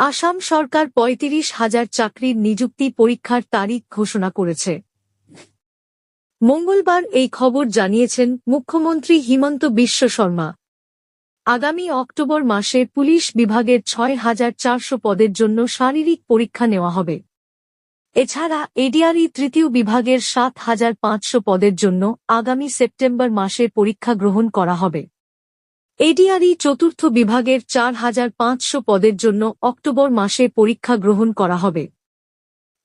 আসাম সরকার পঁয়ত্রিশ হাজার চাকরির নিযুক্তি পরীক্ষার তারিখ ঘোষণা করেছে। মঙ্গলবার এই খবর জানিয়েছেন মুখ্যমন্ত্রী হিমন্ত বিশ্ব শর্মা। আগামী অক্টোবর মাসে পুলিশ বিভাগের ছয় হাজার চারশো পদের জন্য শারীরিক পরীক্ষা নেওয়া হবে। এছাড়া এডিআরই তৃতীয় বিভাগের সাত হাজার পাঁচশো পদের জন্য আগামী সেপ্টেম্বর মাসে পরীক্ষা গ্রহণ করা হবে। এডিআরই চতুর্থ বিভাগের চার হাজার পাঁচশো পদের জন্য অক্টোবর মাসে পরীক্ষা গ্রহণ করা হবে।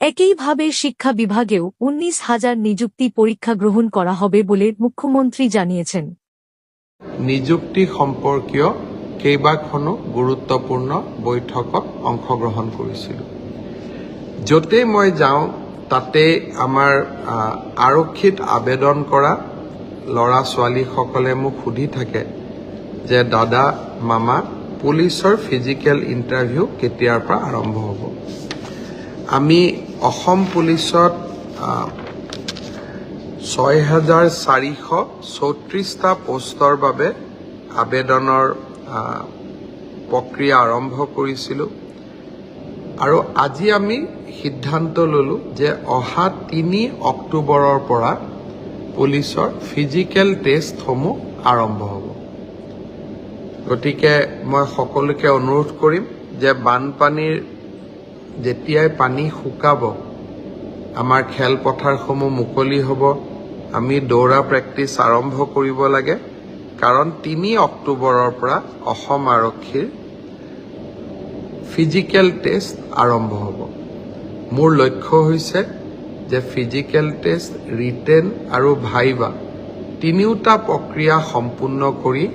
একইভাবে শিক্ষা বিভাগেও উনিশ হাজার নিযুক্তি পরীক্ষা গ্রহণ করা হবে বলে মুখ্যমন্ত্রী জানিয়েছেন। নিযুক্তি সম্পৰ্কীয় কেইবাখনো গুৰুত্বপূৰ্ণ বৈঠকত অংশগ্ৰহণ কৰিছিলোঁ। য'তেই মই যাওঁ তাতে আমাৰ আহ, আৰক্ষীত আবেদন কৰা ল'ৰা ছোৱালীসকলে মোক সুধি থাকে যে দাদা, মামা, পুলিচৰ ফিজিকেল ইণ্টাৰভিউ কেতিয়াৰ পৰা আৰম্ভ হ'ব? আমি অসম পুলিচত ছয় হাজাৰ চাৰিশ চৌত্ৰিছটা পষ্টৰ বাবে আবেদনৰ প্ৰক্ৰিয়া আৰম্ভ কৰিছিলোঁ। আৰু আজি আমি সিদ্ধান্ত ল'লোঁ যে অহা তিনি অক্টোবৰৰ পৰা পুলিচৰ ফিজিকেল টেষ্টসমূহ আৰম্ভ হ'ব। গতিকে মই সকলোকে অনুৰোধ কৰিম যে বানপানীৰ যেতিয়াই পানী শুকাব আমাৰ খেলপথাৰসমূহ মুকলি হ'ব আমি দৌৰা প্ৰেক্টিচ আৰম্ভ কৰিব লাগে। কাৰণ তিনি অক্টোবৰৰ পৰা অসম আৰক্ষীৰ ফিজিকেল টেষ্ট আৰম্ভ হ'ব। মোৰ লক্ষ্য হৈছে যে ফিজিকেল টেষ্ট ৰিটেন আৰু ভাইবা তিনিওটা প্ৰক্ৰিয়া সম্পূৰ্ণ কৰি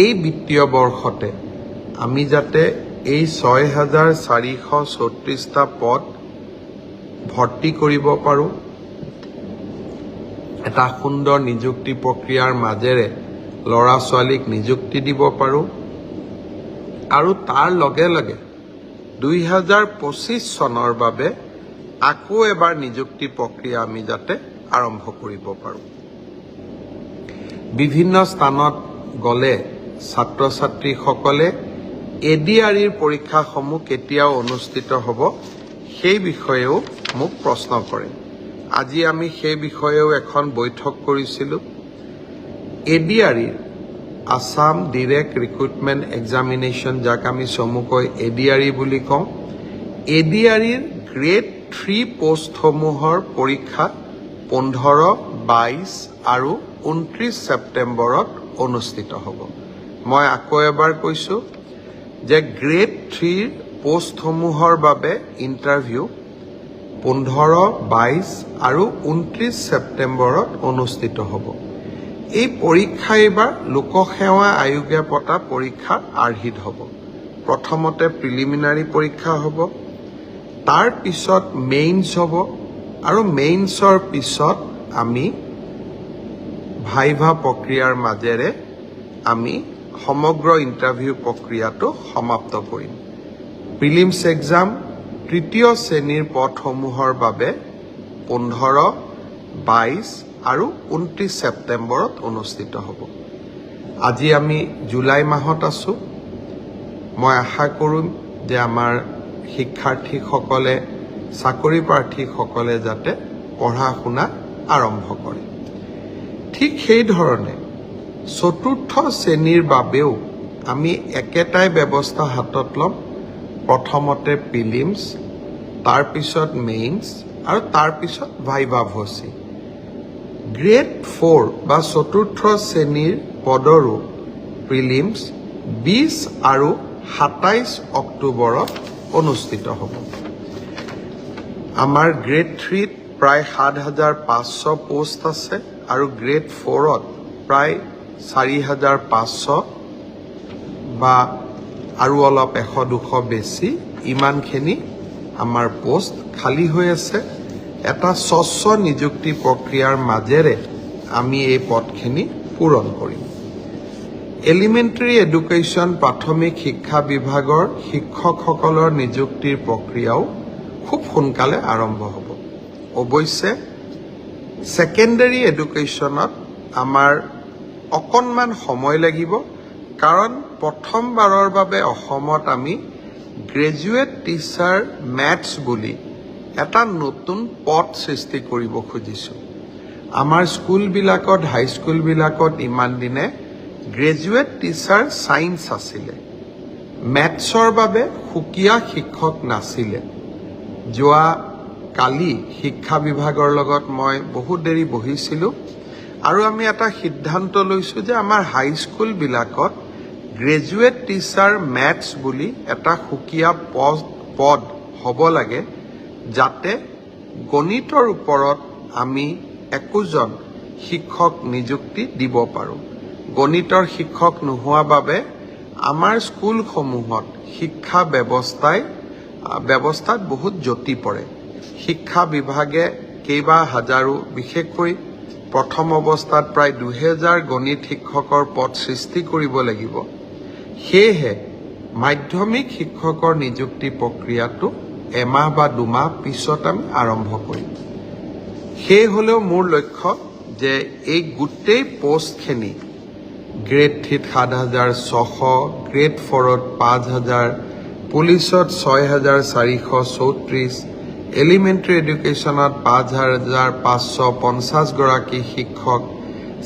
এই বিত্তীয় বৰ্ষতে আমি যাতে এই ছয় হাজাৰ চাৰিশ চৌত্ৰিছটা পদ ভৰ্তি কৰিব পাৰোঁ। এটা সুন্দৰ নিযুক্তি প্ৰক্ৰিয়াৰ মাজেৰে ল'ৰা ছোৱালীক নিযুক্তি দিব পাৰোঁ। আৰু তাৰ লগে লগে দুই হাজাৰ পঁচিছ চনৰ বাবে আকৌ এবাৰ নিযুক্তি প্ৰক্ৰিয়া আমি যাতে আৰম্ভ কৰিব পাৰোঁ। বিভিন্ন স্থানত গ'লে ছাত্ৰ ছাত্ৰীসকলে এ ডি আৰ ইৰ পৰীক্ষাসমূহ কেতিয়া অনুষ্ঠিত হ'ব সেই বিষয়েও মোক প্ৰশ্ন কৰে। আজি আমি সেই বিষয়েও এখন বৈঠক কৰিছিলোঁ। এ ডি আৰ ইৰ আছাম ডিৰেক্ট ৰিক্ৰুটমেণ্ট এক্সামিনেশ্যন যাক আমি চমুকৈ এ ডি আৰ ই বুলি কওঁ এ ডি আৰ ইৰ গ্ৰেড থ্ৰী পষ্টসমূহৰ পৰীক্ষা পোন্ধৰ বাইছ আৰু ঊনত্ৰিছ ছেপ্টেম্বৰত অনুষ্ঠিত হ'ব। মই আকৌ এবাৰ কৈছোঁ যে গ্ৰেড থ্ৰীৰ পষ্টসমূহৰ বাবে ইণ্টাৰভিউ পোন্ধৰ বাইছ আৰু ঊনত্ৰিছ ছেপ্টেম্বৰত অনুষ্ঠিত হ'ব। এই পৰীক্ষা এইবাৰ লোকসেৱা আয়োগে পতা পৰীক্ষাৰ আৰ্হিত হ'ব। প্ৰথমতে প্ৰিলিমিনাৰী পৰীক্ষা হ'ব। তাৰ পিছত মেইনছ হ'ব আৰু মেইনছৰ পিছত আমি ভাইভা প্ৰক্ৰিয়াৰ মাজেৰে আমি সমগ্ৰ ইণ্টাৰভিউ প্ৰক্ৰিয়াটো সমাপ্ত কৰিম। প্ৰিলিমছ এক্সাম তৃতীয় শ্ৰেণীৰ পদসমূহৰ বাবে পোন্ধৰ বাইছ আৰু ঊনত্ৰিছ ছেপ্টেম্বৰত অনুষ্ঠিত হ'ব। আজি আমি জুলাই মাহত আছোঁ। মই আশা কৰিম যে আমাৰ শিক্ষাৰ্থীসকলে চাকৰি প্ৰাৰ্থীসকলে যাতে পঢ়া শুনা আৰম্ভ কৰে। ঠিক সেইধৰণে চতুৰ্থ শ্ৰেণীৰ বাবেও আমি একেটাই ব্যৱস্থা হাতত ল'ম। প্ৰথমতে প্ৰিলিমছ তাৰপিছত মেইনছ আৰু তাৰপিছত ভাইভা ভচি। গ্ৰেড ফ'ৰ বা চতুৰ্থ শ্ৰেণীৰ পদৰো প্ৰিলিমছ বিছ আৰু সাতাইছ অক্টোবৰত অনুষ্ঠিত হ'ব। আমাৰ গ্ৰেড থ্ৰীত প্ৰায় সাত হাজাৰ পাঁচশো পোষ্ট আছে আৰু গ্ৰেড ফ'ৰত প্ৰায় চাৰি হাজাৰ পাঁচশো বা আৰু অলপ এশ, দুশ বেছি। ইমানখিনি আমাৰ পোষ্ট খালী হৈ আছে। এটা স্বচ্ছ নিযুক্তি প্ৰক্ৰিয়াৰ মাজেৰে আমি এই পদখিনি পূৰণ কৰিম। এলিমেণ্টেৰী এডুকেশ্যন প্ৰাথমিক শিক্ষা বিভাগৰ শিক্ষকসকলৰ নিযুক্তিৰ প্ৰক্ৰিয়াও খুব সোনকালে আৰম্ভ হ'ব। অৱশ্যে ছেকেণ্ডেৰী এডুকেশ্যনত আমাৰ অকণমান সময় লাগিব কাৰণ প্ৰথমবাৰৰ বাবে অসমত আমি গ্ৰেজুৱেট টিচাৰ মেথছ বুলি এটা নতুন পদ সৃষ্টি কৰিব খুজিছোঁ। আমাৰ স্কুলবিলাকত হাইস্কুলবিলাকত ইমান দিনে গ্ৰেজুৱেট টিচাৰ ছায়েন্স আছিলে। মেথছৰ বাবে সুকীয়া শিক্ষক নাছিলে। যোৱা কালি শিক্ষা বিভাগৰ লগত মই বহুত দেৰি বহিছিলোঁ। আৰু আমি এটা সিদ্ধান্ত লৈছোঁ যে আমাৰ হাইস্কুলবিলাকত গ্ৰেজুৱেট টিচাৰ মেথছ বুলি এটা সুকীয়া পদ পদ হ'ব লাগে, যাতে গণিতৰ ওপৰত আমি একোজন শিক্ষক নিযুক্তি দিব পাৰোঁ। গণিতৰ শিক্ষক নোহোৱা বাবে আমাৰ স্কুলসমূহত শিক্ষা ব্যৱস্থাই, ব্যৱস্থাত বহুত জটি পৰে। শিক্ষা বিভাগে কেইবা হাজাৰো, বিশেষকৈ প্ৰথম অৱস্থাত প্ৰায় দুহেজাৰ গণিত শিক্ষকৰ পদ সৃষ্টি কৰিব লাগিব। সেয়েহে মাধ্যমিক শিক্ষকৰ নিযুক্তি প্ৰক্ৰিয়াটো এমাহ বা দুমাহ পিছত আমি আৰম্ভ কৰিম। সেই হ'লেও মোৰ লক্ষ্য যে এই গোটেই পষ্টখিনি গ্ৰেড থ্ৰীত সাত হাজাৰ ছশ গ্ৰেড ফ'ৰত পাঁচ হাজাৰ পুলিচত ছয় হাজাৰ চাৰিশ চৌত্ৰিছ এলিমেণ্টেৰী এডুকেশ্যনত পাঁচ হাজাৰ পাঁচশো পঞ্চাছগৰাকী শিক্ষক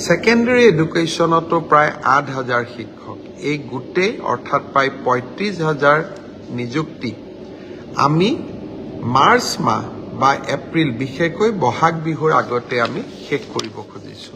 ছেকেণ্ডেৰী এডুকেশ্যনতো প্ৰায় আঠ হাজাৰ শিক্ষক। এই গোটেই অৰ্থাৎ প্ৰায় পঁয়ত্ৰিছ হাজাৰ নিযুক্তি। আমি মাৰ্চ মাহ বা এপ্ৰিল, বিশেষকৈ বহাগ বিহুৰ আগতে আমি শেষ কৰিব খুজিছোঁ।